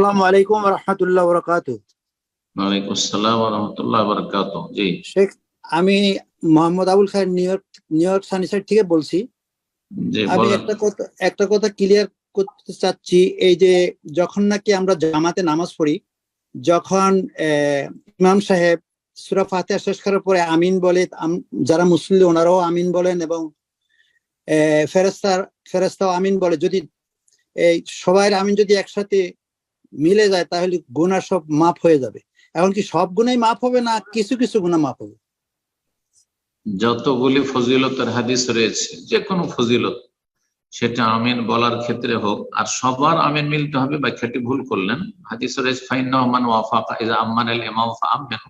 আসসালামু আলাইকুম রহমতুল্লাহ বরকাত ওয়ালাইকুম আসসালাম ওয়া রাহমাতুল্লাহি জি। শেখ আমি Mohammad Abul Khayer New York New York Sunnyside থেকে বলছি। আমি একটা কথা একটা কথা ক্লিয়ার করতে চাচ্ছি এই যে যখন নাকি আমরা জামাতে নামাজ পড়ি যখন ইমাম সাহেব সুরা ফাতিহা শেষ করার পরে আমিন বলে যারা মুসলিম ওনারাও আমিন বলেন এবং ফেরেস্তার ফেরেস্তাও আমিন বলে যদি এই সবাই আমিন যদি একসাথে মিলে যায়, তাহলে গুনাহ সব মাফ হয়ে যাবে। এখন কি সব গুনাই মাফ হবে না কিছু কিছু গুনাহ মাফ হবে? যতগুলি ফজিলতের হাদিস রয়েছে যে কোনো ফজিলত, সেটা আমিন বলার ক্ষেত্রে হোক, আর সবার আমিন মিলতে হবে, ব্যাখ্যাটি ভুল করলেন। হাদিস রয়েছে ফাইন ওয়াফাকা ইজা আম্মান আল ইমাম ফাআমিন।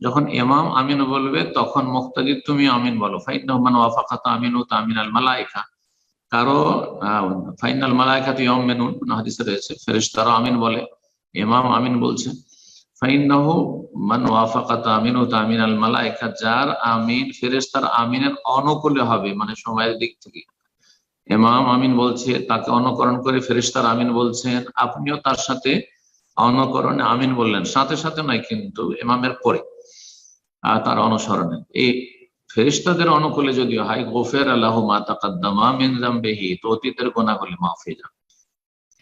যখন ইমাম আমিন বলবে, তখন মুক্তাদি তুমি আমিন বলো। ফাইন্না মান ওয়াফাকা তামিনু তামিন আল মালাইকা। কারও ফাইনাল মালাইকা তো ইয়মেনুন হাদিসে রয়েছে। ফেরেশতারা আমিন বলে, ইমাম আমিন বলছে, ফাইন্নাহু মান ওয়াফাকা তামিনু তামিন আল মালাইকা যার আমিন ফেরেশতার আমিনের অনুকূলে হবে মানে সময়ের দিক থেকে। ইমাম আমিন বলছে, তাকে অনুকরণ করে ফেরেশতার আমিন বলছেন, আপনিও তার সাথে অনুকরণে আমিন বললেন। সাথে সাথে নয়, কিন্তু ইমামের পরে তার অনুসরণে। এই ফেরিস্তাদের অনুকূলে যদি হয় গোফের আল্লাহ মা তাকাদ্দামা মিন জামবিহি তো অতীতের গোনাগুলি মাফ হয়ে যাবে।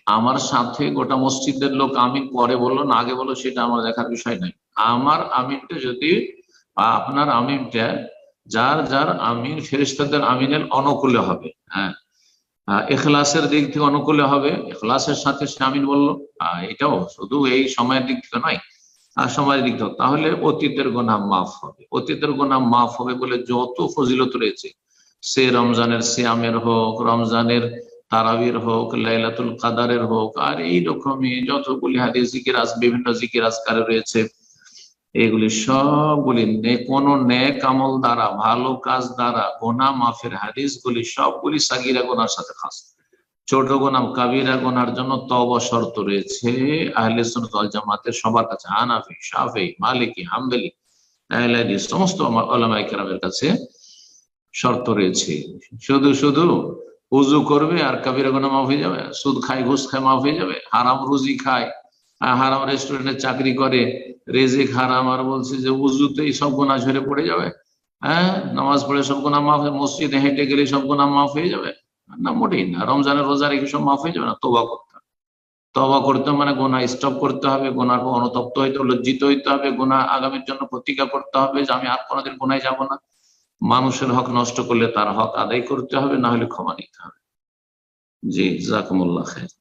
আমার সাথে গোটা মসজিদের লোক আমিন পরে বলল, না আগে বলো, সেটা আমার দেখার বিষয় নাই আমার আমিনটা যদি, আপনার আমিনটা, যার যার আমিন ফেরিস্তাদের আমিনের অনুকূলে হবে হ্যাঁ। এখলাসের দিক থেকে অনুকূলে হবে এখলাসের সাথে সে আমিন বলল। এটাও শুধু এই সময়ের দিক থেকে নয় আর সময়ের দিক থেকে তাহলে অতীতের গোনা মাফ হবে। অতীতের গোনা মাফ হবে বলে যত ফজিলত রয়েছে, সে রমজানের সিয়ামের হোক, রমজানের তারাবির হোক, লাইলাতুল কাদারের হোক, আর এই রকমই যতগুলি হাদিস জিকির আজ বিভিন্ন জিকির আজকারে রয়েছে, এগুলি সবগুলি কোন ন্যাক আমল দ্বারা, ভালো কাজ দ্বারা গোনা মাফের হাদিসগুলি সবগুলি সাগিরা গোনার সাথে খাস। ছোট গোনাম কাবিরা গোনার জন্য তব শর্ত রয়েছে। আহলে সুন্নাত জামাতের সবার কাছে, হানাফি, শাফি, মালিকি, হাম্বলি সমস্ত ওলামায়ে কেরামের কাছে শর্ত রয়েছে। শুধু শুধু উজু করবে আর কাবিরা গোনা মাফ হয়ে যাবে, সুদ খায়, ঘুষ খায়, মাফ হয়ে যাবে, হারাম রুজি খায় হারাম রেস্টুরেন্টে চাকরি করে, রেজেক হারাম, আর বলছে যে উজুতেই সব গোনা ঝরে পড়ে যাবে। হ্যাঁ নামাজ পড়ে সব গোনা মাফ হয়ে, মসজিদে হেঁটে গেলে সব গোনা মাফ হয়ে যাবে। না, মোটেই না। রমজানের রোজা রেখে সব মাফ হয়ে যাবে না? তোবা করতে হবে। তবা করতে মানে গোনা স্টপ করতে হবে গোনার পর অনুতপ্ত হইতে, লজ্জিত হইতে হবে গোনা আগামীর জন্য প্রতিজ্ঞা করতে হবে যে আমি আর কোনোদিন গোনায় যাব না। মানুষের হক নষ্ট করলে তার হক আদায় করতে হবে, না হলে ক্ষমা নিতে হবে। জি, জাকুমুল্লাহ খায়